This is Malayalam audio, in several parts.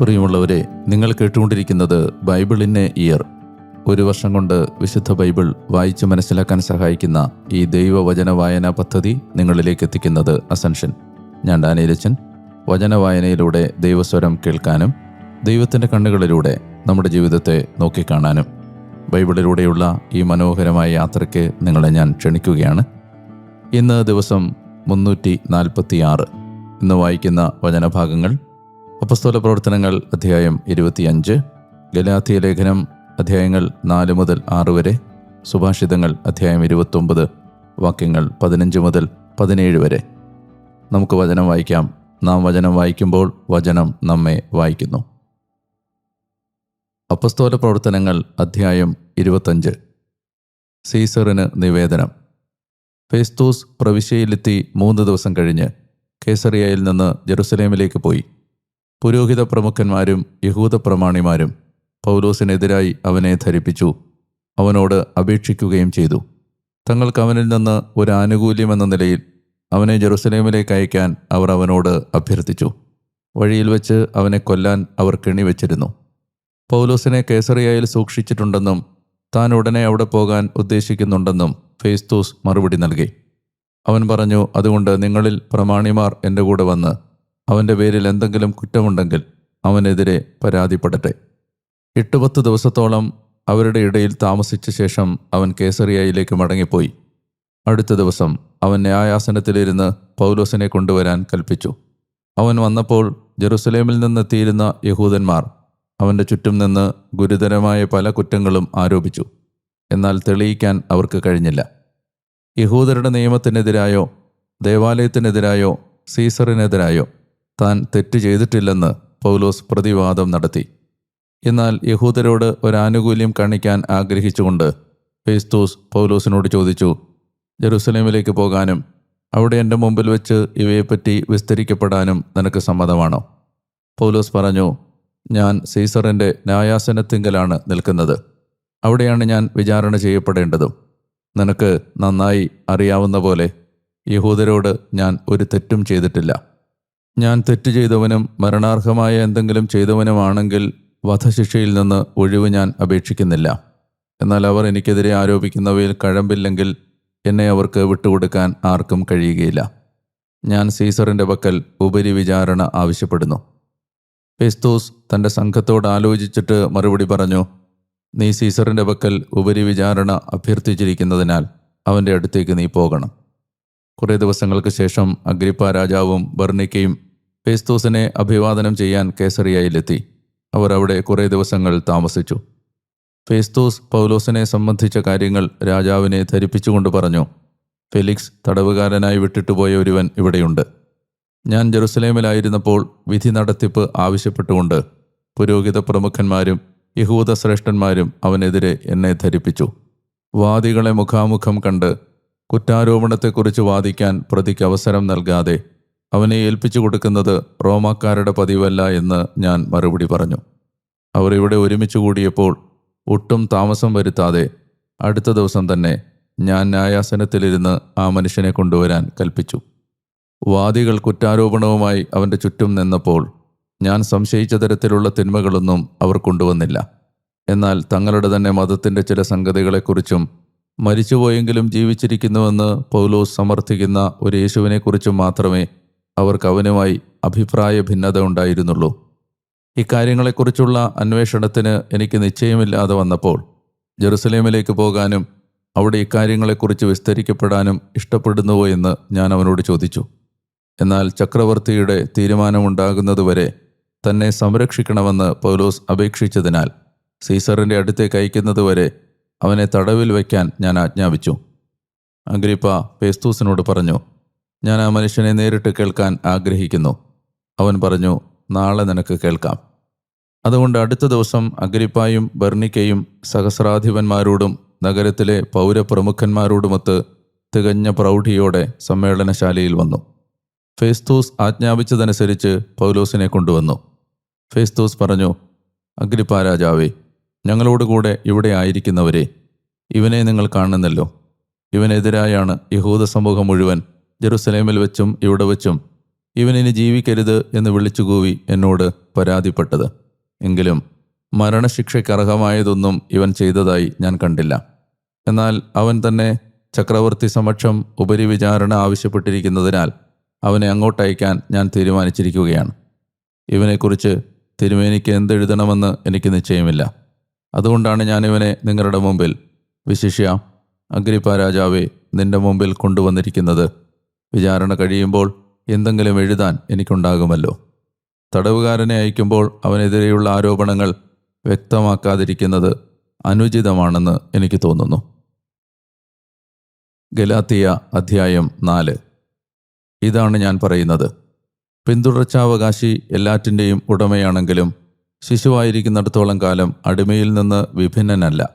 പ്രിയമുള്ളവരെ നിങ്ങൾ കേട്ടുകൊണ്ടിരിക്കുന്നത് എ ഇയർ. ഒരു വർഷം കൊണ്ട് വിശുദ്ധ ബൈബിൾ വായിച്ച് മനസ്സിലാക്കാൻ സഹായിക്കുന്ന ഈ ദൈവവചന വായനാ പദ്ധതി നിങ്ങളിലേക്ക് എത്തിക്കുന്നത് അസൻഷൻ ഞാൻ ഡാനിയലച്ചൻ വചന വായനയിലൂടെ ദൈവസ്വരം കേൾക്കാനും ദൈവത്തിന്റെ കണ്ണുകളിലൂടെ നമ്മുടെ ജീവിതത്തെ നോക്കിക്കാണാനും ബൈബിളിലൂടെയുള്ള ഈ മനോഹരമായ യാത്രയ്ക്ക് നിങ്ങളെ ഞാൻ ക്ഷണിക്കുകയാണ്. ഇന്ന് ദിവസം മുന്നൂറ്റി നാൽപ്പത്തി ആറ് ഇന്ന് വായിക്കുന്ന വചനഭാഗങ്ങൾ അപ്പസ്തോല പ്രവർത്തനങ്ങൾ അധ്യായം ഇരുപത്തിയഞ്ച്. ഗലാത്തിയ ലേഖനം അധ്യായങ്ങൾ നാല് മുതൽ ആറ് വരെ. സുഭാഷിതങ്ങൾ അധ്യായം ഇരുപത്തൊമ്പത്. വാക്യങ്ങൾ പതിനഞ്ച് മുതൽ പതിനേഴ് വരെ. നമുക്ക് വചനം വായിക്കാം. നാം വചനം വായിക്കുമ്പോൾ വചനം നമ്മെ വായിക്കുന്നു. അപ്പസ്തോല പ്രവർത്തനങ്ങൾ അധ്യായം ഇരുപത്തഞ്ച്. സീസറിന് നിവേദനം. ഫേസ്തൂസ് പ്രവിശ്യയിലെത്തി മൂന്ന് ദിവസം കഴിഞ്ഞ് കേസറിയയിൽ നിന്ന് ജെറുസലേമിലേക്ക് പോയി. പുരോഹിത പ്രമുഖന്മാരും യഹൂദ പ്രമാണിമാരും പൗലോസിനെതിരായി അവനെ ധരിപ്പിച്ചു. അവനോട് അപേക്ഷിക്കുകയും ചെയ്തു. തങ്ങൾക്ക് അവനിൽ നിന്ന് ഒരു ആനുകൂല്യമെന്ന നിലയിൽ അവനെ ജെറുസലേമിലേക്ക് അയക്കാൻ അവർ അവനോട് അഭ്യർത്ഥിച്ചു. വഴിയിൽ വെച്ച് അവനെ കൊല്ലാൻ അവർ കെണിവെച്ചിരുന്നു പൗലോസിനെ കേസറിയയിൽ സൂക്ഷിച്ചിട്ടുണ്ടെന്നും താൻ ഉടനെ അവിടെ പോകാൻ ഉദ്ദേശിക്കുന്നുണ്ടെന്നും ഫേസ്തൂസ് മറുപടി നൽകി. അവൻ പറഞ്ഞു അതുകൊണ്ട് നിങ്ങളിൽ പ്രമാണിമാർ എന്റെ കൂടെ വന്ന് അവന്റെ പേരിൽ എന്തെങ്കിലും കുറ്റമുണ്ടെങ്കിൽ അവനെതിരെ പരാതിപ്പെടട്ടെ. എട്ടുപത്ത് ദിവസത്തോളം അവരുടെ ഇടയിൽ താമസിച്ച ശേഷം അവൻ കേസറിയയിലേക്ക് മടങ്ങിപ്പോയി. അടുത്ത ദിവസം അവൻ ന്യായാസനത്തിലിരുന്ന് പൗലോസിനെ കൊണ്ടുവരാൻ കൽപ്പിച്ചു. അവൻ വന്നപ്പോൾ ജെറുസലേമിൽ നിന്നെത്തിയിരുന്ന യഹൂദന്മാർ അവന്റെ ചുറ്റും നിന്ന് ഗുരുതരമായ പല കുറ്റങ്ങളും ആരോപിച്ചു. എന്നാൽ തെളിയിക്കാൻ അവർക്ക് കഴിഞ്ഞില്ല. യഹൂദരുടെ നിയമത്തിനെതിരായോ ദേവാലയത്തിനെതിരായോ സീസറിനെതിരായോ താൻ തെറ്റ് ചെയ്തിട്ടില്ലെന്ന് പൗലോസ് പ്രതിവാദം നടത്തി. എന്നാൽ യഹൂദരോട് ഒരാനുകൂല്യം കാണിക്കാൻ ആഗ്രഹിച്ചുകൊണ്ട് ഫേസ്തൂസ് പൗലോസിനോട് ചോദിച്ചു ജെറുസലേമിലേക്ക് പോകാനും അവിടെ എന്റെ മുമ്പിൽ വെച്ച് ഇവയെപ്പറ്റി വിസ്തരിക്കപ്പെടാനും നിനക്ക് സമ്മതമാണോ? പൗലോസ് പറഞ്ഞു ഞാൻ സീസറിന്റെ ന്യായാസനത്തിങ്കലാണ് നിൽക്കുന്നത്. അവിടെയാണ് ഞാൻ വിചാരണ ചെയ്യപ്പെടേണ്ടതും. നിനക്ക് നന്നായി അറിയാവുന്ന പോലെ യഹൂദരോട് ഞാൻ ഒരു തെറ്റും ചെയ്തിട്ടില്ല. ഞാൻ തെറ്റ് ചെയ്തവനും മരണാർഹമായ എന്തെങ്കിലും ചെയ്തവനുമാണെങ്കിൽ വധശിക്ഷയിൽ നിന്ന് ഒഴിവ് ഞാൻ അപേക്ഷിക്കുന്നില്ല. എന്നാൽ അവർ എനിക്കെതിരെ ആരോപിക്കുന്നവയിൽ കഴമ്പില്ലെങ്കിൽ എന്നെ അവർക്ക് വിട്ടുകൊടുക്കാൻ ആർക്കും കഴിയുകയില്ല. ഞാൻ സീസറിന്റെ പക്കൽ ഉപരി വിചാരണ ആവശ്യപ്പെടുന്നു. ഫെസ്തൂസ് തന്റെ സംഘത്തോട് ആലോചിച്ചിട്ട് മറുപടി പറഞ്ഞു നീ സീസറിന്റെ പക്കൽ ഉപരി വിചാരണ അഭ്യർത്ഥിച്ചിരിക്കുന്നതിനാൽ അവന്റെ അടുത്തേക്ക് നീ പോകണം. കുറേ ദിവസങ്ങൾക്ക് ശേഷം അഗ്രിപ്പ രാജാവും ബർണിക്കയും ഫേസ്തൂസിനെ അഭിവാദനം ചെയ്യാൻ കേസറിയയിലെത്തി അവർ അവിടെ കുറേ ദിവസങ്ങൾ താമസിച്ചു. ഫേസ്തോസ് പൗലോസിനെ സംബന്ധിച്ച കാര്യങ്ങൾ രാജാവിനെ ധരിപ്പിച്ചുകൊണ്ട് പറഞ്ഞു ഫെലിക്സ് തടവുകാരനായി വിട്ടിട്ടുപോയ ഒരുവൻ ഇവിടെയുണ്ട്. ഞാൻ ജെറുസലേമിലായിരുന്നപ്പോൾ വിധി നടത്തിപ്പ് ആവശ്യപ്പെട്ടുകൊണ്ട് പുരോഹിത പ്രമുഖന്മാരും യഹൂദ ശ്രേഷ്ഠന്മാരും അവനെതിരെ എന്നെ ധരിപ്പിച്ചു. വാദികളെ മുഖാമുഖം കണ്ട് കുറ്റാരോപണത്തെക്കുറിച്ച് വാദിക്കാൻ പ്രതിക്ക് അവസരം നൽകാതെ അവനെ ഏൽപ്പിച്ചു കൊടുക്കുന്നത് റോമാക്കാരുടെ പതിവല്ല എന്ന് ഞാൻ മറുപടി പറഞ്ഞു. അവർ ഇവിടെ ഒരുമിച്ച് കൂടിയപ്പോൾ ഒട്ടും താമസം വരുത്താതെ അടുത്ത ദിവസം തന്നെ ഞാൻ ന്യായാസനത്തിലിരുന്ന് ആ മനുഷ്യനെ കൊണ്ടുവരാൻ കൽപ്പിച്ചു. വാദികൾ കുറ്റാരോപണവുമായി അവന്റെ ചുറ്റും നിന്നപ്പോൾ ഞാൻ സംശയിച്ച തരത്തിലുള്ള തിന്മകളൊന്നും അവർ കൊണ്ടുവന്നില്ല. എന്നാൽ തങ്ങളുടെ തന്നെ മതത്തിന്റെ ചില സംഗതികളെക്കുറിച്ചും മരിച്ചുപോയെങ്കിലും ജീവിച്ചിരിക്കുന്നുവെന്ന് പൗലോസ് സമർത്ഥിക്കുന്ന ഒരു യേശുവിനെക്കുറിച്ചും മാത്രമേ അവർക്ക് അവനുമായി അഭിപ്രായ ഭിന്നത ഉണ്ടായിരുന്നുള്ളൂ. ഇക്കാര്യങ്ങളെക്കുറിച്ചുള്ള അന്വേഷണത്തിന് എനിക്ക് നിശ്ചയമില്ലാതെ വന്നപ്പോൾ ജെറുസലേമിലേക്ക് പോകാനും അവിടെ ഇക്കാര്യങ്ങളെക്കുറിച്ച് വിസ്തരിക്കപ്പെടാനും ഇഷ്ടപ്പെടുന്നുവോ എന്ന് ഞാൻ അവനോട് ചോദിച്ചു. എന്നാൽ ചക്രവർത്തിയുടെ തീരുമാനമുണ്ടാകുന്നതുവരെ തന്നെ സംരക്ഷിക്കണമെന്ന് പൗലോസ് അപേക്ഷിച്ചതിനാൽ സീസറിന്റെ അടുത്തേക്ക് അയക്കുന്നതുവരെ അവനെ തടവിൽ വയ്ക്കാൻ ഞാൻ ആജ്ഞാപിച്ചു. അഗ്രിപ്പ പേസ്തൂസിനോട് പറഞ്ഞു ഞാൻ ആ മനുഷ്യനെ നേരിട്ട് കേൾക്കാൻ ആഗ്രഹിക്കുന്നു. അവൻ പറഞ്ഞു നാളെ നിനക്ക് കേൾക്കാം. അതുകൊണ്ട് അടുത്ത ദിവസം അഗ്രിപ്പായും ബർണിക്കയും സഹസ്രാധിപന്മാരോടും നഗരത്തിലെ പൗരപ്രമുഖന്മാരോടുമൊത്ത് തികഞ്ഞ പ്രൗഢിയോടെ സമ്മേളനശാലയിൽ വന്നു. ഫേസ്തൂസ് ആജ്ഞാപിച്ചതനുസരിച്ച് പൗലോസിനെ കൊണ്ടുവന്നു. ഫേസ്തൂസ് പറഞ്ഞു അഗ്രിപ്പ രാജാവേ ഞങ്ങളോടുകൂടെ ഇവിടെ ആയിരിക്കുന്നവരെ ഇവനെ നിങ്ങൾ കാണുന്നല്ലോ. ഇവനെതിരായാണ് യഹൂദ സമൂഹം മുഴുവൻ ജെറുസലേമിൽ വെച്ചും ഇവിടെ വെച്ചും ഇവനിനി ജീവിക്കരുത് എന്ന് വിളിച്ചുകൂവി എന്നോട് പരാതിപ്പെട്ടത്. എങ്കിലും മരണശിക്ഷയ്ക്കർഹമായതൊന്നും ഇവൻ ചെയ്തതായി ഞാൻ കണ്ടില്ല. എന്നാൽ അവൻ തന്നെ ചക്രവർത്തി സമക്ഷം ഉപരിവിചാരണ ആവശ്യപ്പെട്ടിരിക്കുന്നതിനാൽ അവനെ അങ്ങോട്ടയക്കാൻ ഞാൻ തീരുമാനിച്ചിരിക്കുകയാണ്. ഇവനെക്കുറിച്ച് തിരുമേനിക്ക് എന്തെഴുതണമെന്ന് എനിക്ക് നിശ്ചയമില്ല. അതുകൊണ്ടാണ് ഞാൻ ഇവനെ നിങ്ങളുടെ മുമ്പിൽ വിശിഷ്യ അഗ്രിപ്പ രാജാവെ നിന്റെ മുമ്പിൽ കൊണ്ടുവന്നിരിക്കുന്നത്. വിചാരണ കഴിയുമ്പോൾ എന്തെങ്കിലും എഴുതാൻ എനിക്കുണ്ടാകുമല്ലോ. തടവുകാരനെ അയക്കുമ്പോൾ അവനെതിരെയുള്ള ആരോപണങ്ങൾ വ്യക്തമാക്കാതിരിക്കുന്നത് അനുചിതമാണെന്ന് എനിക്ക് തോന്നുന്നു. ഗലാത്തിയ അധ്യായം നാല്. ഇതാണ് ഞാൻ പറയുന്നത്. പിന്തുടർച്ചാവകാശി എല്ലാറ്റിന്റെയും ഉടമയാണെങ്കിലും ശിശുവായിരിക്കുന്നിടത്തോളം കാലം അടിമയിൽ നിന്ന് വിഭിന്നനല്ല.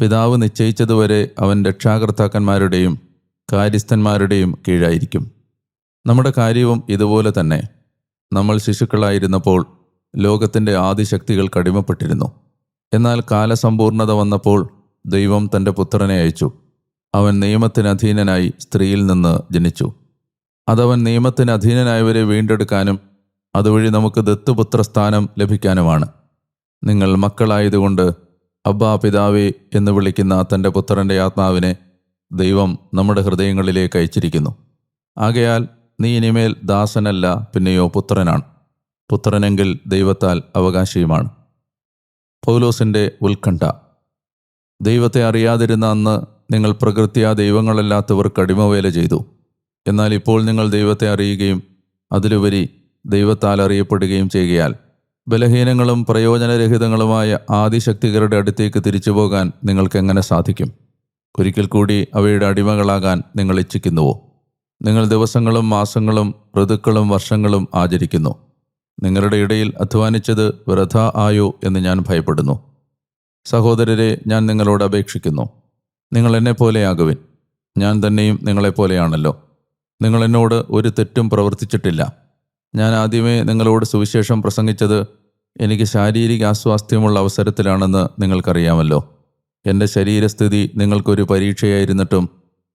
പിതാവ് നിശ്ചയിച്ചതുവരെ അവൻ രക്ഷാകർത്താക്കന്മാരുടെയും കാര്യസ്ഥന്മാരുടെയും കീഴായിരിക്കും. നമ്മുടെ കാര്യവും ഇതുപോലെ തന്നെ. നമ്മൾ ശിശുക്കളായിരുന്നപ്പോൾ ലോകത്തിന്റെ ആദിശക്തികൾ കടിമപ്പെട്ടിരുന്നു. എന്നാൽ കാലസമ്പൂർണത വന്നപ്പോൾ ദൈവം തന്റെ പുത്രനെ അയച്ചു. അവൻ നിയമത്തിന് അധീനനായി സ്ത്രീയിൽ നിന്ന് ജനിച്ചു. അതവൻ നിയമത്തിന് അധീനനായവരെ വീണ്ടെടുക്കാനും അതുവഴി നമുക്ക് ദത്തുപുത്ര സ്ഥാനം ലഭിക്കാനുമാണ്. നിങ്ങൾ മക്കളായതുകൊണ്ട് അബ്ബാ പിതാവേ എന്ന് വിളിക്കുന്ന തന്റെ പുത്രന്റെ ആത്മാവിനെ ദൈവം നമ്മുടെ ഹൃദയങ്ങളിലേക്ക് അയച്ചിരിക്കുന്നു. ആകയാൽ നീ ഇനിമേൽ ദാസനല്ല പിന്നെയോ പുത്രനാണ്. പുത്രനെങ്കിൽ ദൈവത്താൽ അവകാശിയുമാണ്. പൗലോസിന്റെ ഉത്കണ്ഠ. ദൈവത്തെ അറിയാതിരുന്ന അന്ന് നിങ്ങൾ പ്രകൃത്യാ ദൈവങ്ങളല്ലാത്തവർ കടിമവേല ചെയ്തു. എന്നാൽ ഇപ്പോൾ നിങ്ങൾ ദൈവത്തെ അറിയുകയും അതിലുപരി ദൈവത്താൽ അറിയപ്പെടുകയും ചെയ്യുകയാൽ ബലഹീനങ്ങളും പ്രയോജനരഹിതങ്ങളുമായ ആദിശക്തികരുടെ അടുത്തേക്ക് തിരിച്ചു പോകാൻ നിങ്ങൾക്കെങ്ങനെ സാധിക്കും? ഒരിക്കൽ കൂടി അവയുടെ അടിമകളാകാൻ നിങ്ങൾ ഇച്ഛിക്കുന്നുവോ? നിങ്ങൾ ദിവസങ്ങളും മാസങ്ങളും ഋതുക്കളും വർഷങ്ങളും ആചരിക്കുന്നു. നിങ്ങളുടെ ഇടയിൽ അധ്വാനിച്ചത് വ്രത ആയോ എന്ന് ഞാൻ ഭയപ്പെടുന്നു. സഹോദരരെ ഞാൻ നിങ്ങളോട് അപേക്ഷിക്കുന്നു. നിങ്ങൾ എന്നെ പോലെയാകുവിൻ ഞാൻ തന്നെയും നിങ്ങളെപ്പോലെയാണല്ലോ നിങ്ങൾ എന്നോട് ഒരു തെറ്റും പ്രവർത്തിച്ചിട്ടില്ല. ഞാൻ ആദ്യമേ നിങ്ങളോട് സുവിശേഷം പ്രസംഗിച്ചത് എനിക്ക് ശാരീരിക അസ്വാസ്ഥ്യമുള്ള അവസരത്തിലാണെന്ന് നിങ്ങൾക്കറിയാമല്ലോ. എന്റെ ശരീരസ്ഥിതി നിങ്ങൾക്കൊരു പരീക്ഷയായിരുന്നിട്ടും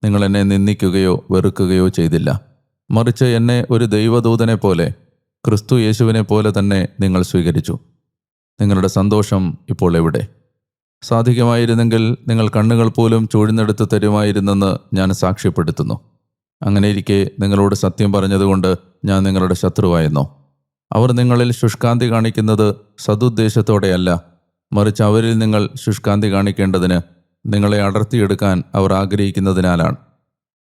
നിങ്ങൾ എന്നെ നിന്ദിക്കുകയോ വെറുക്കുകയോ ചെയ്തില്ല. മറിച്ച് എന്നെ ഒരു ദൈവദൂതനെ പോലെ ക്രിസ്തു യേശുവിനെ പോലെ തന്നെ നിങ്ങൾ സ്വീകരിച്ചു. നിങ്ങളുടെ സന്തോഷം ഇപ്പോൾ എവിടെ? സാധികമായിരുന്നെങ്കിൽ നിങ്ങൾ കണ്ണുകൾ പോലും ചൂഴ്ന്നെടുത്ത് തരുമായിരുന്നെന്ന് ഞാൻ സാക്ഷ്യപ്പെടുത്തുന്നു. അങ്ങനെയിരിക്കെ നിങ്ങളോട് സത്യം പറഞ്ഞതുകൊണ്ട് ഞാൻ നിങ്ങളുടെ ശത്രുവായെന്നോ. അവർ നിങ്ങളിൽ ശുഷ്കാന്തി കാണിക്കുന്നത് സതുദ്ദേശത്തോടെയല്ല മറിച്ച് അവരിൽ നിങ്ങൾ ശുഷ്കാന്തി കാണിക്കേണ്ടതിന് നിങ്ങളെ അടർത്തിയെടുക്കാൻ അവർ ആഗ്രഹിക്കുന്നതിനാലാണ്.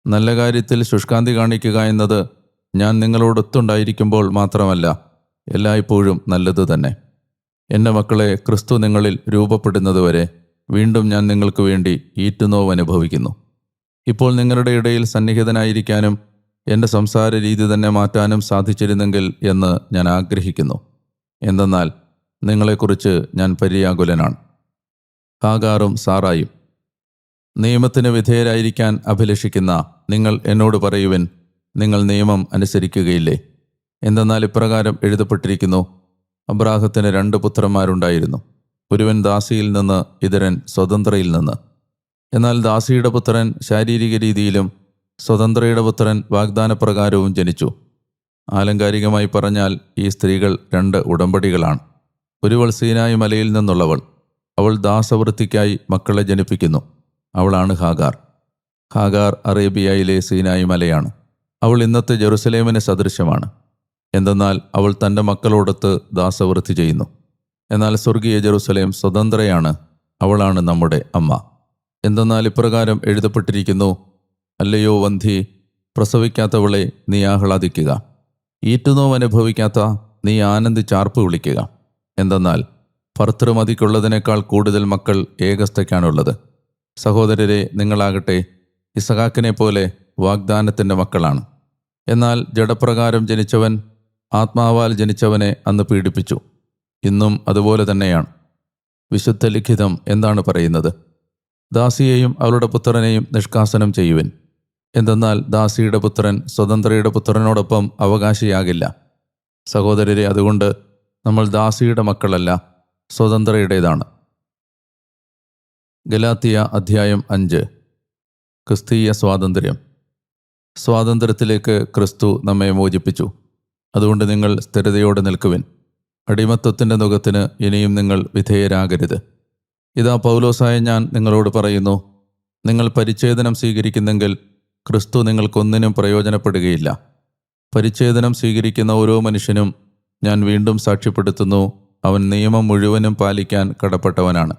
നല്ല കാര്യത്തിൽ ശുഷ്കാന്തി കാണിക്കുക എന്നത് ഞാൻ നിങ്ങളോടൊത്തുണ്ടായിരിക്കുമ്പോൾ മാത്രമല്ല എല്ലായ്പ്പോഴും നല്ലത് തന്നെ. എന്റെ മക്കളെ ക്രിസ്തു നിങ്ങളിൽ രൂപപ്പെടുന്നതുവരെ വീണ്ടും ഞാൻ നിങ്ങൾക്ക് വേണ്ടി ഈറ്റുനോവ് അനുഭവിക്കുന്നു ഇപ്പോൾ നിങ്ങളുടെ ഇടയിൽ സന്നിഹിതനായിരിക്കാനും എന്റെ സംസാര രീതി തന്നെ മാറ്റാനും സാധിച്ചിരുന്നെങ്കിൽ എന്ന് ഞാൻ ആഗ്രഹിക്കുന്നു. എന്തെന്നാൽ നിങ്ങളെക്കുറിച്ച് ഞാൻ പര്യാകുലനാണ്. ഹാഗാറും സാറായും നിയമത്തിന് വിധേയരായിരിക്കാൻ അഭിലഷിക്കുന്ന നിങ്ങൾ എന്നോട് പറയുവിൻ നിങ്ങൾ നിയമം അനുസരിക്കുകയില്ലേ? എന്തെന്നാൽ ഇപ്രകാരം എഴുതപ്പെട്ടിരിക്കുന്നു അബ്രാഹത്തിന് രണ്ട് പുത്രന്മാരുണ്ടായിരുന്നു. ഒരുവൻ ദാസിയിൽ നിന്ന് ഇതരൻ സ്വതന്ത്രയിൽ നിന്ന്. എന്നാൽ ദാസിയുടെ പുത്രൻ ശാരീരിക രീതിയിലും സ്വതന്ത്രയുടെ പുത്രൻ വാഗ്ദാനപ്രകാരവും ജനിച്ചു. ആലങ്കാരികമായി പറഞ്ഞാൽ ഈ സ്ത്രീകൾ രണ്ട് ഉടമ്പടികളാണ്. ഒരുവൾ സീനായി മലയിൽ നിന്നുള്ളവൾ. അവൾ ദാസവൃത്തിക്കായി മക്കളെ ജനിപ്പിക്കുന്നു. അവളാണ് ഹാഗാർ. ഹാഗാർ അറേബ്യയിലെ സീനായി മലയാണ്. അവൾ ഇന്നത്തെ ജെറുസലേമിന് സദൃശമാണ്. എന്തെന്നാൽ അവൾ തന്റെ മക്കളോടൊത്ത് ദാസവൃത്തി ചെയ്യുന്നു. എന്നാൽ സ്വർഗീയ ജെറുസലേം സ്വതന്ത്രയാണ്. അവളാണ് നമ്മുടെ അമ്മ. എന്തെന്നാൽ ഇപ്രകാരം എഴുതപ്പെട്ടിരിക്കുന്നു അല്ലയോ വന്ധി പ്രസവിക്കാത്തവളെ നീ ആഹ്ലാദിക്കുക. ഈറ്റുനോവ് അനുഭവിക്കാത്ത നീ ആനന്ദിച്ചാർപ്പ് വിളിക്കുക. എന്തെന്നാൽ ഭർത്തൃമതിക്കുള്ളതിനേക്കാൾ കൂടുതൽ മക്കൾ ഏകസ്ഥയ്ക്കാണുള്ളത്. സഹോദരരെ നിങ്ങളാകട്ടെ ഇസഹാക്കിനെ പോലെ വാഗ്ദാനത്തിന്റെ മക്കളാണ്. എന്നാൽ ജഡപ്രകാരം ജനിച്ചവൻ ആത്മാവാൽ ജനിച്ചവനെ അന്ന് പീഡിപ്പിച്ചു. ഇന്നും അതുപോലെ തന്നെയാണ്. വിശുദ്ധ ലിഖിതം എന്താണ് പറയുന്നത്? ദാസിയെയും അവളുടെ പുത്രനെയും നിഷ്കാസനം ചെയ്യുവിൻ. എന്തെന്നാൽ ദാസിയുടെ പുത്രൻ സ്വതന്ത്രയുടെ പുത്രനോടൊപ്പം അവകാശിയാകില്ല. സഹോദരരെ അതുകൊണ്ട് നമ്മൾ ദാസിയുടെ മക്കളല്ല സ്വതന്ത്രയുടേതാണ്. ഗലാത്തിയ അധ്യായം അഞ്ച്. ക്രിസ്തീയ സ്വാതന്ത്ര്യം. സ്വാതന്ത്ര്യത്തിലേക്ക് ക്രിസ്തു നമ്മെ മോചിപ്പിച്ചു. അതുകൊണ്ട് നിങ്ങൾ സ്ഥിരതയോടെ നിൽക്കുവിൻ. അടിമത്വത്തിന്റെ നുഖത്തിന് ഇനിയും നിങ്ങൾ വിധേയരാകരുത്. ഇതാ പൗലോസായ ഞാൻ നിങ്ങളോട് പറയുന്നു നിങ്ങൾ പരിച്ഛേദനം സ്വീകരിക്കുന്നെങ്കിൽ ക്രിസ്തു നിങ്ങൾക്കൊന്നിനും പ്രയോജനപ്പെടുകയില്ല. പരിച്ഛേദനം സ്വീകരിക്കുന്ന ഓരോ മനുഷ്യനും ഞാൻ വീണ്ടും സാക്ഷ്യപ്പെടുത്തുന്നു അവൻ നിയമം മുഴുവനും പാലിക്കാൻ കടപ്പെട്ടവനാണ്.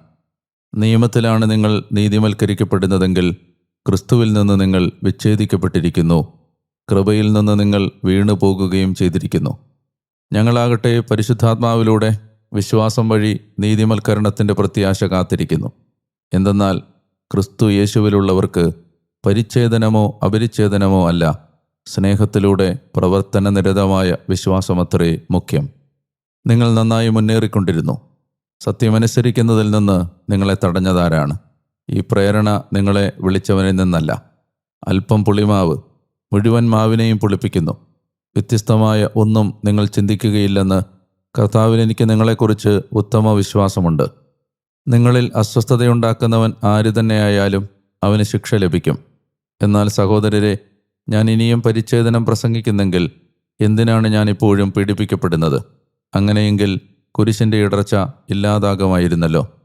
നിയമത്തിലാണ് നിങ്ങൾ നീതിമൽക്കരിക്കപ്പെടുന്നതെങ്കിൽ ക്രിസ്തുവിൽ നിന്ന് നിങ്ങൾ വിച്ഛേദിക്കപ്പെട്ടിരിക്കുന്നു. കൃപയിൽ നിന്ന് നിങ്ങൾ വീണു പോകുകയും ചെയ്തിരിക്കുന്നു. ഞങ്ങളാകട്ടെ പരിശുദ്ധാത്മാവിലൂടെ വിശ്വാസം വഴി നീതിമൽക്കരണത്തിന്റെ പ്രത്യാശ കാത്തിരിക്കുന്നു. എന്തെന്നാൽ ക്രിസ്തു യേശുവിലുള്ളവർക്ക് പരിച്ഛേദനമോ അപരിച്ഛേദനമോ അല്ല. സ്നേഹത്തിലൂടെ പ്രവർത്തനനിരതമായ വിശ്വാസമത്രേ മുഖ്യം. നിങ്ങൾ നന്നായി മുന്നേറിക്കൊണ്ടിരുന്നു. സത്യമനുസരിക്കുന്നതിൽ നിന്ന് നിങ്ങളെ തടഞ്ഞതാരാണ്. ഈ പ്രേരണ നിങ്ങളെ വിളിച്ചവനിൽ നിന്നല്ല. അല്പം പുളിമാവ് മുഴുവൻ മാവിനെയും പുളിപ്പിക്കുന്നു. വ്യത്യസ്തമായ ഒന്നും നിങ്ങൾ ചിന്തിക്കുകയില്ലെന്ന് കർത്താവിൽ എനിക്ക് നിങ്ങളെക്കുറിച്ച് ഉത്തമ വിശ്വാസമുണ്ട്. നിങ്ങളിൽ അസ്വസ്ഥതയുണ്ടാക്കുന്നവൻ ആര് തന്നെയായാലും അവന് ശിക്ഷ ലഭിക്കും. എന്നാൽ സഹോദരരെ ഞാൻ ഇനിയും പരിച്ഛേദനം പ്രസംഗിക്കുന്നെങ്കിൽ എന്തിനാണ് ഞാൻ ഇപ്പോഴും പീഡിപ്പിക്കപ്പെടുന്നത്? അങ്ങനെയെങ്കിൽ കുരിശിന്റെ ഇടർച്ച ഇല്ലാതാകുമായിരുന്നല്ലോ.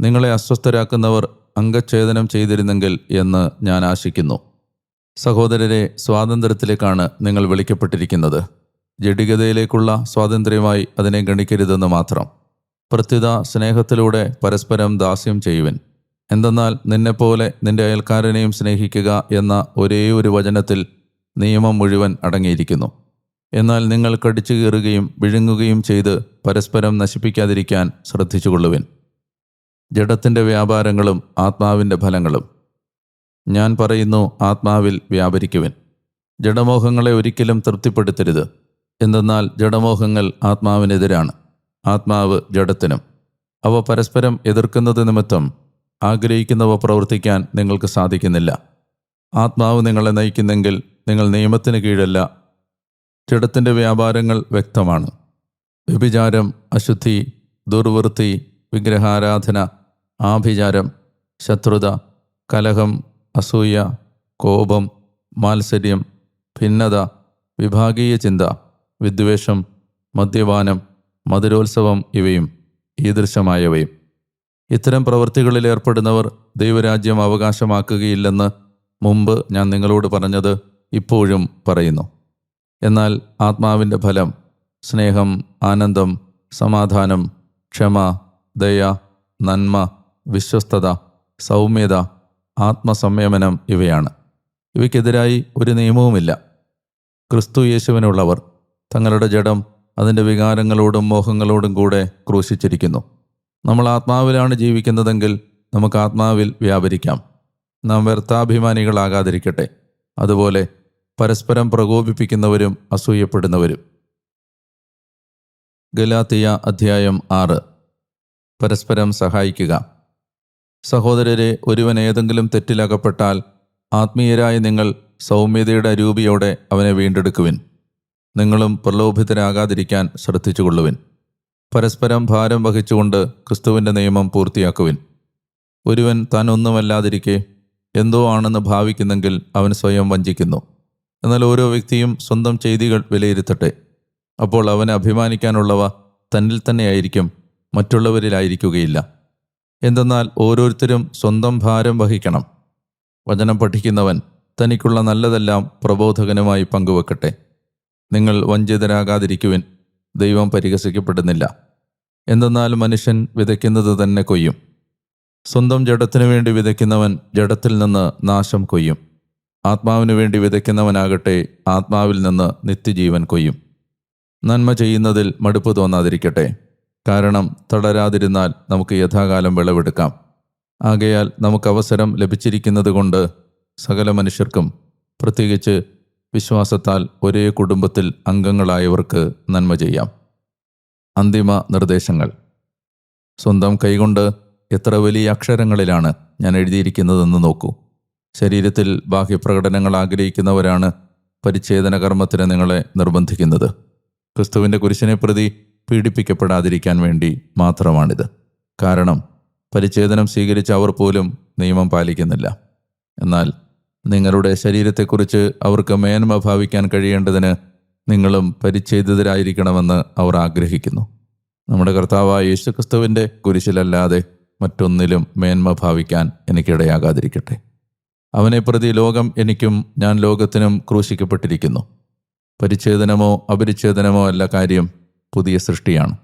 നിങ്ങളെ അസ്വസ്ഥരാക്കുന്നവർ അംഗച്ഛേദനം ചെയ്തിരുന്നെങ്കിൽ എന്ന് ഞാൻ ആശിക്കുന്നു. സഹോദരരെ സ്വാതന്ത്ര്യത്തിലേക്കാണ് നിങ്ങൾ വിളിക്കപ്പെട്ടിരിക്കുന്നത്. ജഡികതയിലേക്കുള്ള സ്വാതന്ത്ര്യമായി അതിനെ ഗണിക്കരുതെന്ന് മാത്രം. പ്രത്യുത സ്നേഹത്തിലൂടെ പരസ്പരം ദാസ്യം ചെയ്യുവിൻ. എന്തെന്നാൽ നിന്നെപ്പോലെ നിന്റെ അയൽക്കാരനെയും സ്നേഹിക്കുക എന്ന ഒരേ ഒരു വചനത്തിൽ നിയമം മുഴുവൻ അടങ്ങിയിരിക്കുന്നു. എന്നാൽ നിങ്ങൾ കടിച്ചു കീറുകയും വിഴുങ്ങുകയും ചെയ്ത് പരസ്പരം നശിപ്പിക്കാതിരിക്കാൻ ശ്രദ്ധിച്ചുകൊള്ളുവിൻ. ജഡത്തിന്റെ വ്യാപാരങ്ങളും ആത്മാവിന്റെ ഫലങ്ങളും. ഞാൻ പറയുന്നു ആത്മാവിൽ വ്യാപരിക്കുവിൻ. ജഡമോഹങ്ങളെ ഒരിക്കലും തൃപ്തിപ്പെടുത്തരുത്. എന്തെന്നാൽ ജഡമോഹങ്ങൾ ആത്മാവിനെതിരാണ്. ആത്മാവ് ജഡത്തിനും. അവ പരസ്പരം എതിർക്കുന്നത് നിമിത്തം ആഗ്രഹിക്കുന്നവ പ്രവർത്തിക്കാൻ നിങ്ങൾക്ക് സാധിക്കുന്നില്ല. ആത്മാവ് നിങ്ങളെ നയിക്കുന്നെങ്കിൽ നിങ്ങൾ നിയമത്തിന് കീഴല്ല. ജഡത്തിന്റെ വ്യാപാരങ്ങൾ വ്യക്തമാണ്. വ്യഭിചാരം അശുദ്ധി ദുർവൃത്തി വിഗ്രഹാരാധന ആഭിചാരം ശത്രുത കലഹം അസൂയ കോപം മാത്സര്യം ഭിന്നത വിഭാഗീയ ചിന്ത വിദ്വേഷം മദ്യപാനം മധുരോത്സവം ഇവയും ഈദൃശമായവയും. ഇത്തരം പ്രവൃത്തികളിൽ ഏർപ്പെടുന്നവർ ദൈവരാജ്യം അവകാശമാക്കുകയില്ലെന്ന് മുമ്പ് ഞാൻ നിങ്ങളോട് പറഞ്ഞത് ഇപ്പോഴും പറയുന്നു. എന്നാൽ ആത്മാവിന്റെ ഫലം സ്നേഹം ആനന്ദം സമാധാനം ക്ഷമ ദയ നന്മ വിശ്വസ്തത സൗമ്യത ആത്മസംയമനം ഇവയാണ്. ഇവയ്ക്കെതിരായി ഒരു നിയമവുമില്ല. ക്രിസ്തു യേശുവിനുള്ളവർ തങ്ങളുടെ ജഡം അതിന്റെ വികാരങ്ങളോടും മോഹങ്ങളോടും കൂടെ ക്രൂശിച്ചിരിക്കുന്നു. നമ്മൾ ആത്മാവിലാണ് ജീവിക്കുന്നതെങ്കിൽ നമുക്ക് ആത്മാവിൽ വ്യാപരിക്കാം. നാം വ്യർത്ഥാഭിമാനികളാകാതിരിക്കട്ടെ. അതുപോലെ പരസ്പരം പ്രകോപിപ്പിക്കുന്നവരും അസൂയപ്പെടുന്നവരും. ഗലാത്തിയ അധ്യായം ആറ്. പരസ്പരം സഹായിക്കുക. സഹോദരരെ ഒരുവൻ ഏതെങ്കിലും തെറ്റിലകപ്പെട്ടാൽ ആത്മീയരായ നിങ്ങൾ സൗമ്യതയുടെ രൂപിയോടെ അവനെ വീണ്ടെടുക്കുവിൻ. നിങ്ങളും പ്രലോഭിതരാകാതിരിക്കാൻ ശ്രദ്ധിച്ചുകൊള്ളുവിൻ. പരസ്പരം ഭാരം വഹിച്ചുകൊണ്ട് ക്രിസ്തുവിന്റെ നിയമം പൂർത്തിയാക്കുവിൻ. ഒരുവൻ താൻ ഒന്നുമല്ലാതിരിക്കെ എന്തോ ആണെന്ന് ഭാവിക്കുന്നെങ്കിൽ അവൻ സ്വയം വഞ്ചിക്കുന്നു. എന്നാൽ ഓരോ വ്യക്തിയും സ്വന്തം ചെയ്തികൾ വിലയിരുത്തട്ടെ. അപ്പോൾ അവന് അഭിമാനിക്കാനുള്ളവ തന്നിൽ തന്നെയായിരിക്കും മറ്റുള്ളവരിലായിരിക്കുകയില്ല. എന്തെന്നാൽ ഓരോരുത്തരും സ്വന്തം ഭാരം വഹിക്കണം. വചനം പഠിക്കുന്നവൻ തനിക്കുള്ള നല്ലതെല്ലാം പ്രബോധകനുമായി പങ്കുവെക്കട്ടെ. നിങ്ങൾ വഞ്ചിതരാകാതിരിക്കുവിൻ. ദൈവം പരിഹസിക്കപ്പെടുന്നില്ല. എന്തെന്നാൽ മനുഷ്യൻ വിതയ്ക്കുന്നത് തന്നെ കൊയ്യും. സ്വന്തം ജഡത്തിനു വേണ്ടി വിതയ്ക്കുന്നവൻ ജഡത്തിൽ നിന്ന് നാശം കൊയ്യും. ആത്മാവിനു വേണ്ടി വിതയ്ക്കുന്നവനാകട്ടെ ആത്മാവിൽ നിന്ന് നിത്യജീവൻ കൊയ്യും. നന്മ ചെയ്യുന്നതിൽ മടുപ്പ് തോന്നാതിരിക്കട്ടെ. കാരണം തളരാതിരുന്നാൽ നമുക്ക് യഥാകാലം വിളവെടുക്കാം. ആകയാൽ നമുക്ക് അവസരം ലഭിച്ചിരിക്കുന്നത് കൊണ്ട് സകല മനുഷ്യർക്കും പ്രത്യേകിച്ച് വിശ്വാസത്താൽ ഒരേ കുടുംബത്തിൽ അംഗങ്ങളായവർക്ക് നന്മ ചെയ്യാം. അന്തിമ നിർദ്ദേശങ്ങൾ. സ്വന്തം കൈകൊണ്ട് എത്ര വലിയ അക്ഷരങ്ങളിലാണ് ഞാൻ എഴുതിയിരിക്കുന്നതെന്ന് നോക്കൂ. ശരീരത്തിൽ ബാഹ്യപ്രകടനങ്ങൾ ആഗ്രഹിക്കുന്നവരാണ് പരിച്ഛേദന കർമ്മത്തിന് നിങ്ങളെ നിർബന്ധിക്കുന്നത്. ക്രിസ്തുവിന്റെ കുരിശിനെ പ്രതി പീഡിപ്പിക്കപ്പെടാതിരിക്കാൻ വേണ്ടി മാത്രമാണിത്. കാരണം പരിച്ഛേദനം സ്വീകരിച്ച അവർ പോലും നിയമം പാലിക്കുന്നില്ല. എന്നാൽ നിങ്ങളുടെ ശരീരത്തെക്കുറിച്ച് അവർക്ക് മേന്മ ഭാവിക്കാൻ കഴിയേണ്ടതിന് നിങ്ങളും പരിച്ഛേദിതരായിരിക്കണമെന്ന് അവർ ആഗ്രഹിക്കുന്നു. നമ്മുടെ കർത്താവായ യേശുക്രിസ്തുവിന്റെ കുരിശിലല്ലാതെ മറ്റൊന്നിലും മേന്മ ഭാവിക്കാൻ എനിക്കിടയാകാതിരിക്കട്ടെ. അവനെ പ്രതി ലോകം എനിക്കും ഞാൻ ലോകത്തിനും ക്രൂശിക്കപ്പെട്ടിരിക്കുന്നു. പരിച്ഛേദനമോ അപരിച്ഛേദനമോ അല്ല കാര്യം പുതിയ സൃഷ്ടിയാണ്.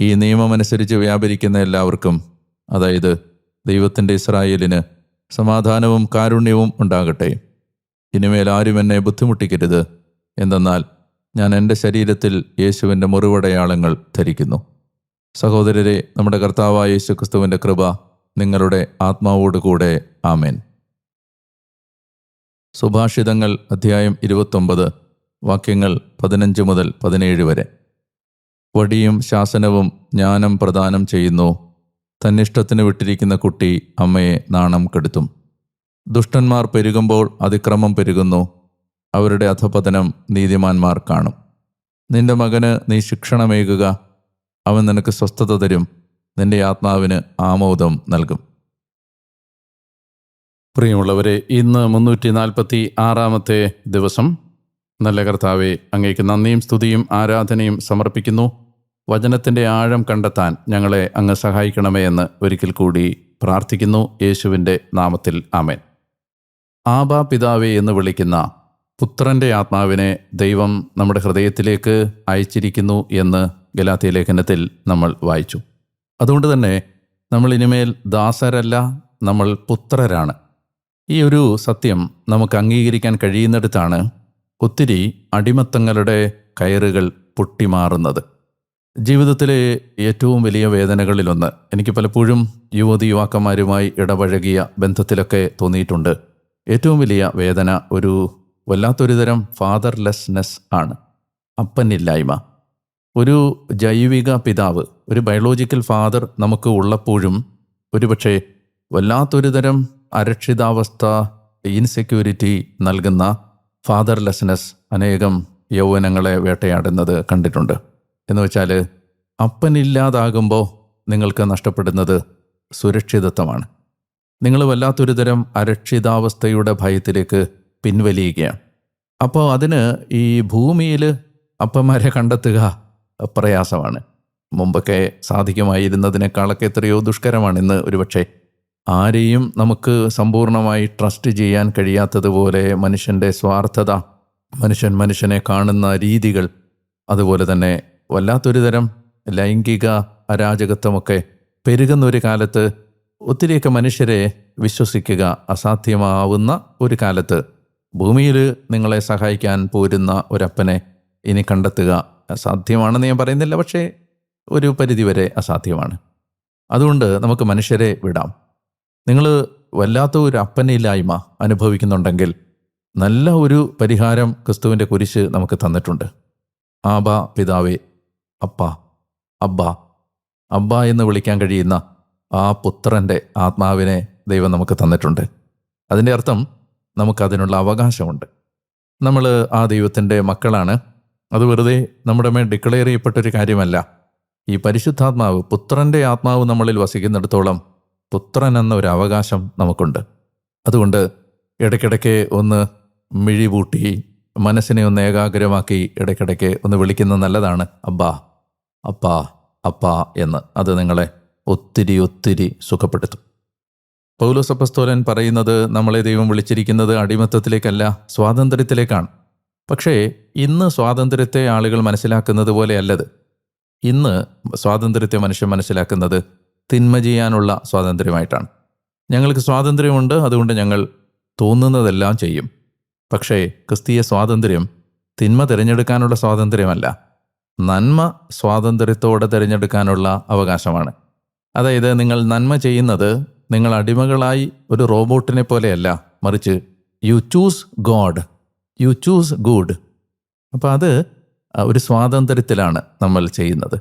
ഈ നിയമമനുസരിച്ച് വ്യാപരിക്കുന്ന എല്ലാവർക്കും അതായത് ദൈവത്തിന്റെ ഇസ്രായേലിന് സമാധാനവും കാരുണ്യവും ഉണ്ടാകട്ടെ. ഇനിമേൽ ആരും എന്നെ ബുദ്ധിമുട്ടിക്കരുത്. എന്തെന്നാൽ ഞാൻ എന്റെ ശരീരത്തിൽ യേശുവിന്റെ മുറിവടയാളങ്ങൾ ധരിക്കുന്നു. സഹോദരരെ നമ്മുടെ കർത്താവായ യേശു ക്രിസ്തുവിന്റെ കൃപ നിങ്ങളുടെ ആത്മാവോടുകൂടെ. ആമേൻ. സുഭാഷിതങ്ങൾ അധ്യായം ഇരുപത്തൊമ്പത് വാക്യങ്ങൾ പതിനഞ്ച് മുതൽ പതിനേഴ് വരെ. വടിയും ശാസനവും ജ്ഞാനം പ്രദാനം ചെയ്യുന്നു. തന്നിഷ്ടത്തിന് വിട്ടിരിക്കുന്ന കുട്ടി അമ്മയെ നാണം കെടുത്തും. ദുഷ്ടന്മാർ പെരുകുമ്പോൾ അതിക്രമം പെരുകുന്നു. അവരുടെ അധപതനം നീതിമാന്മാർ കാണും. നിന്റെ മകന് നീ ശിക്ഷണമേകുക. അവൻ നിനക്ക് സ്വസ്ഥത തരും. നിന്റെ ആത്മാവിന് ആമോദം നൽകും. പ്രിയമുള്ളവരെ ഇന്ന് മുന്നൂറ്റി നാൽപ്പത്തി ആറാമത്തെ ദിവസം. നല്ല കർത്താവെ അങ്ങേക്ക് നന്ദിയും സ്തുതിയും ആരാധനയും സമർപ്പിക്കുന്നു. വചനത്തിന്റെ ആഴം കണ്ടെത്താൻ ഞങ്ങളെ അങ്ങ് സഹായിക്കണമേ എന്ന് ഒരിക്കൽ കൂടി പ്രാർത്ഥിക്കുന്നു യേശുവിന്റെ നാമത്തിൽ. ആമേൻ. ആബാ പിതാവേ എന്ന് വിളിക്കുന്ന പുത്രന്റെ ആത്മാവിനെ ദൈവം നമ്മുടെ ഹൃദയത്തിലേക്ക് അയച്ചിരിക്കുന്നു എന്ന് ഗലാത്തിയ ലേഖനത്തിൽ നമ്മൾ വായിച്ചു. അതുകൊണ്ട് തന്നെ നമ്മൾ ഇനിമേൽ ദാസരല്ല നമ്മൾ പുത്രരാണ്. ഈ ഒരു സത്യം നമുക്ക് അംഗീകരിക്കാൻ കഴിയുന്നിടത്താണ് ഒത്തിരി അടിമത്തങ്ങളുടെ കയറുകൾ പൊട്ടിമാറുന്നത്. ജീവിതത്തിലെ ഏറ്റവും വലിയ വേദനകളിലൊന്ന് എനിക്ക് പലപ്പോഴും യുവതി യുവാക്കന്മാരുമായി ഇടപഴകിയ ബന്ധത്തിലൊക്കെ തോന്നിയിട്ടുണ്ട്. ഏറ്റവും വലിയ വേദന ഒരു വല്ലാത്തൊരു തരം ഫാദർലെസ്നെസ് ആണ്. അപ്പനില്ലായ്മ. ഒരു ജൈവിക പിതാവ് ഒരു ബയോളജിക്കൽ ഫാദർ നമുക്ക് ഉള്ളപ്പോഴും ഒരുപക്ഷെ വല്ലാത്തൊരു തരം അരക്ഷിതാവസ്ഥ ഇൻസെക്യൂരിറ്റി നൽകുന്ന ഫാദർലെസ്നെസ് അനേകം യൗവനങ്ങളെ വേട്ടയാടുന്നത് കണ്ടിട്ടുണ്ട്. എന്ന് വെച്ചാൽ അപ്പനില്ലാതാകുമ്പോൾ നിങ്ങൾക്ക് നഷ്ടപ്പെടുന്നത് സുരക്ഷിതത്വമാണ്. നിങ്ങൾ വല്ലാത്തൊരു തരം അരക്ഷിതാവസ്ഥയുടെ ഭയത്തിലേക്ക് പിൻവലിയുകയാണ്. അപ്പോൾ അതിന് ഈ ഭൂമിയിൽ അപ്പന്മാരെ കണ്ടെത്തുക പ്രയാസമാണ്. മുമ്പൊക്കെ സാധിക്കുമായിരുന്നതിനേക്കാളൊക്കെ എത്രയോ ദുഷ്കരമാണ് ഇന്ന് ഒരുപക്ഷെ. ആരെയും നമുക്ക് സമ്പൂർണമായി ട്രസ്റ്റ് ചെയ്യാൻ കഴിയാത്തതുപോലെ മനുഷ്യന്റെ സ്വാർത്ഥത മനുഷ്യൻ മനുഷ്യനെ കാണുന്ന രീതികൾ അതുപോലെ തന്നെ വല്ലാത്തൊരു തരം ലൈംഗിക അരാജകത്വമൊക്കെ പെരുകുന്ന ഒരു കാലത്ത് ഒത്തിരിയൊക്കെ മനുഷ്യരെ വിശ്വസിക്കുക അസാധ്യമാവുന്ന ഒരു കാലത്ത് ഭൂമിയിൽ നിങ്ങളെ സഹായിക്കാൻ പോരുന്ന ഒരപ്പനെ ഇനി കണ്ടെത്തുക അസാധ്യമാണെന്ന് ഞാൻ പറയുന്നില്ല പക്ഷേ ഒരു പരിധിവരെ അസാധ്യമാണ്. അതുകൊണ്ട് നമുക്ക് മനുഷ്യരെ വിടാം. നിങ്ങൾ വല്ലാത്ത ഒരു അപ്പനില്ലായ്മ അനുഭവിക്കുന്നുണ്ടെങ്കിൽ നല്ല ഒരു പരിഹാരം ക്രിസ്തുവിന്റെ കുരിശ് നമുക്ക് തന്നിട്ടുണ്ട്. ആബ പിതാവേ അപ്പ അബ്ബ അബ്ബ എന്ന് വിളിക്കാൻ കഴിയുന്ന ആ പുത്രന്റെ ആത്മാവിനെ ദൈവം നമുക്ക് തന്നിട്ടുണ്ട്. അതിന്റെ അർത്ഥം നമുക്കതിനുള്ള അവകാശമുണ്ട്. നമ്മൾ ആ ദൈവത്തിന്റെ മക്കളാണ്. അത് വെറുതെ നമ്മുടെ മേൽ ഡിക്ലെയർ ചെയ്യപ്പെട്ടൊരു കാര്യമല്ല. ഈ പരിശുദ്ധാത്മാവ് പുത്രന്റെ ആത്മാവ് നമ്മളിൽ വസിക്കുന്നിടത്തോളം പുത്രൻ എന്ന ഒരു അവകാശം നമുക്കുണ്ട്. അതുകൊണ്ട് ഇടയ്ക്കിടയ്ക്ക് ഒന്ന് മിഴിവൂട്ടി മനസ്സിനെ ഒന്ന് ഏകാഗ്രമാക്കി ഇടയ്ക്കിടയ്ക്ക് ഒന്ന് വിളിക്കുന്നത് നല്ലതാണ്. അബ്ബാ അപ്പാ അപ്പാ എന്ന് അത് നിങ്ങളെ ഒത്തിരി ഒത്തിരി സുഖപ്പെടുത്തും. പൗലോസപ്പസ്തോലൻ പറയുന്നത് നമ്മളെ ദൈവം വിളിച്ചിരിക്കുന്നത് അടിമത്തത്തിലേക്കല്ല സ്വാതന്ത്ര്യത്തിലേക്കാണ്. പക്ഷേ ഇന്ന് സ്വാതന്ത്ര്യത്തെ ആളുകൾ മനസ്സിലാക്കുന്നത് പോലെയല്ലത്. ഇന്ന് സ്വാതന്ത്ര്യത്തെ മനുഷ്യൻ മനസ്സിലാക്കുന്നത് തിന്മ ചെയ്യാനുള്ള സ്വാതന്ത്ര്യമായിട്ടാണ്. ഞങ്ങൾക്ക് സ്വാതന്ത്ര്യമുണ്ട് അതുകൊണ്ട് ഞങ്ങൾ തോന്നുന്നതെല്ലാം ചെയ്യും. പക്ഷേ ക്രിസ്തീയ സ്വാതന്ത്ര്യം തിന്മ തിരഞ്ഞെടുക്കാനുള്ള സ്വാതന്ത്ര്യമല്ല. നന്മ സ്വാതന്ത്ര്യത്തോടെ തിരഞ്ഞെടുക്കാനുള്ള അവകാശമാണ്. അതായത് നിങ്ങൾ നന്മ ചെയ്യുന്നത് നിങ്ങൾ അടിമകളായി ഒരു റോബോട്ടിനെ പോലെയല്ല മറിച്ച് you choose god you choose good അപ്പോൾ അത് ഒരു സ്വാതന്ത്ര്യത്തിലാണ് നമ്മൾ ചെയ്യുന്നത്.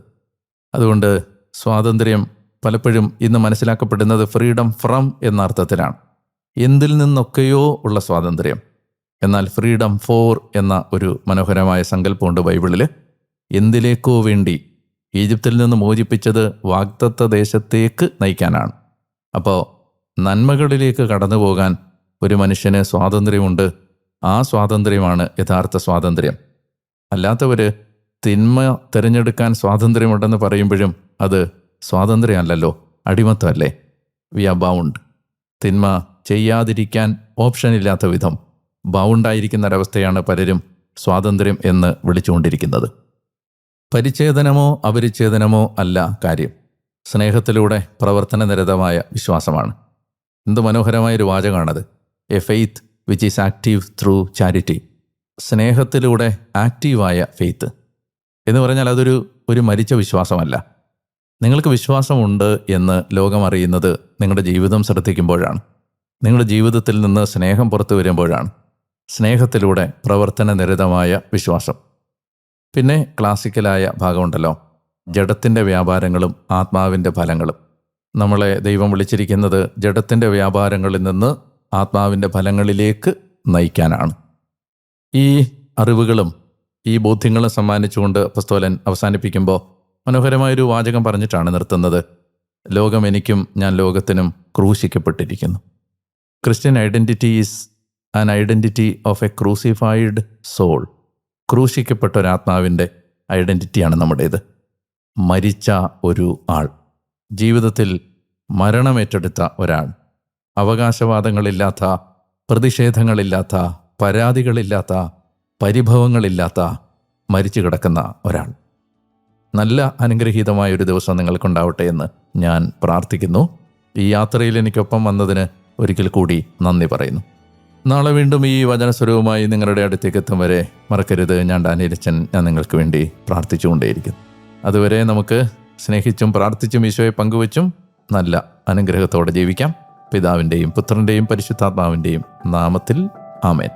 അതുകൊണ്ട് സ്വാതന്ത്ര്യം പലപ്പോഴും ഇന്ന് മനസ്സിലാക്കപ്പെടുന്നത് ഫ്രീഡം ഫ്രം എന്ന അർത്ഥത്തിലാണ് എന്തിൽ നിന്നൊക്കെയോ ഉള്ള സ്വാതന്ത്ര്യം. എന്നാൽ ഫ്രീഡം ഫോർ എന്ന ഒരു മനോഹരമായ സങ്കല്പമുണ്ട് ബൈബിളിൽ എന്തിലേക്കോ വേണ്ടി ഈജിപ്തിൽ നിന്ന് മോചിപ്പിച്ചത് വാഗ്ദത്ത ദേശത്തേക്ക് നയിക്കാനാണ്. അപ്പോൾ നന്മകളിലേക്ക് കടന്നു പോകാൻ ഒരു മനുഷ്യന് സ്വാതന്ത്ര്യമുണ്ട്. ആ സ്വാതന്ത്ര്യമാണ് യഥാർത്ഥ സ്വാതന്ത്ര്യം. അല്ലാത്തവർ തിന്മ തിരഞ്ഞെടുക്കാൻ സ്വാതന്ത്ര്യമുണ്ടെന്ന് പറയുമ്പോഴും അത് സ്വാതന്ത്ര്യമല്ലല്ലോ അടിമത്തമല്ലേ? വി ആർ ബൗണ്ട് തിന്മ ചെയ്യാതിരിക്കാൻ ഓപ്ഷൻ ഇല്ലാത്ത വിധം ബൗണ്ടായിരിക്കുന്ന ഒരവസ്ഥയാണ് പലരും സ്വാതന്ത്ര്യം എന്ന് വിളിച്ചുകൊണ്ടിരിക്കുന്നത്. പരിച്ഛേദനമോ അപരിച്ഛേദനമോ അല്ല കാര്യം. സ്നേഹത്തിലൂടെ പ്രവർത്തനനിരതമായ വിശ്വാസമാണ്. എന്ത് മനോഹരമായൊരു വാചകമാണത്. A faith which is active through charity. സ്നേഹത്തിലൂടെ ആക്റ്റീവായ ഫെയ്ത്ത്. എന്ന് പറഞ്ഞാൽ അതൊരു ഒരു മരിച്ച വിശ്വാസമല്ല. നിങ്ങൾക്ക് വിശ്വാസമുണ്ട് എന്ന് ലോകം അറിയുന്നത് നിങ്ങളുടെ ജീവിതം ശ്രദ്ധിക്കുമ്പോഴാണ്. നിങ്ങളുടെ ജീവിതത്തിൽ നിന്ന് സ്നേഹം പുറത്തു വരുമ്പോഴാണ്. സ്നേഹത്തിലൂടെ പ്രവർത്തനനിരതമായ വിശ്വാസം. പിന്നെ ക്ലാസിക്കലായ ഭാഗമുണ്ടല്ലോ. ജഡത്തിന്റെ വ്യാപാരങ്ങളും ആത്മാവിന്റെ ഫലങ്ങളും. നമ്മളെ ദൈവം വിളിച്ചിരിക്കുന്നത് ജഡത്തിന്റെ വ്യാപാരങ്ങളിൽ നിന്ന് ആത്മാവിന്റെ ഫലങ്ങളിലേക്ക് നയിക്കാനാണ്. ഈ അറിവുകളും ഈ ബോധ്യങ്ങളും സമ്മാനിച്ചുകൊണ്ട് പുസ്തോലൻ അവസാനിപ്പിക്കുമ്പോൾ മനോഹരമായൊരു വാചകം പറഞ്ഞിട്ടാണ് നിർത്തുന്നത്. ലോകം എനിക്കും ഞാൻ ലോകത്തിനും ക്രൂശിക്കപ്പെട്ടിരിക്കുന്നു. Christian identity is an identity of a crucified soul ക്രൂശിക്കപ്പെട്ട ഒരാത്മാവിന്റെ ഐഡന്റിറ്റിയാണ് നമ്മുടേത്. മരിച്ച ഒരു ആൾ. ജീവിതത്തിൽ മരണം ഏറ്റെടുത്ത ഒരാൾ. അവകാശവാദങ്ങളില്ലാത്ത പ്രതിഷേധങ്ങളില്ലാത്ത പരാതികളില്ലാത്ത പരിഭവങ്ങളില്ലാത്ത മരിച്ചു കിടക്കുന്ന ഒരാൾ. നല്ല അനുഗ്രഹീതമായ ഒരു ദിവസം നിങ്ങൾക്കുണ്ടാവട്ടെ എന്ന് ഞാൻ പ്രാർത്ഥിക്കുന്നു. ഈ യാത്രയിൽ എനിക്കൊപ്പം വന്നതിന് ഒരിക്കൽ കൂടി നന്ദി പറയുന്നു. നാളെ വീണ്ടും ഈ വചനസ്വരവുമായി നിങ്ങളുടെ അടുത്തേക്ക് എത്തും വരെ മറക്കരുത്. ഞാൻ ഡാനിയലച്ചൻ. ഞാൻ നിങ്ങൾക്ക് വേണ്ടി പ്രാർത്ഥിച്ചുകൊണ്ടേയിരിക്കും അതുവരെ നമുക്ക് സ്നേഹിച്ചും പ്രാർത്ഥിച്ചും ഈശോയെ പങ്കുവച്ചും നല്ല അനുഗ്രഹത്തോടെ ജീവിക്കാം. പിതാവിന്റെയും പുത്രന്റെയും പരിശുദ്ധാത്മാവിന്റെയും നാമത്തിൽ ആമേൻ.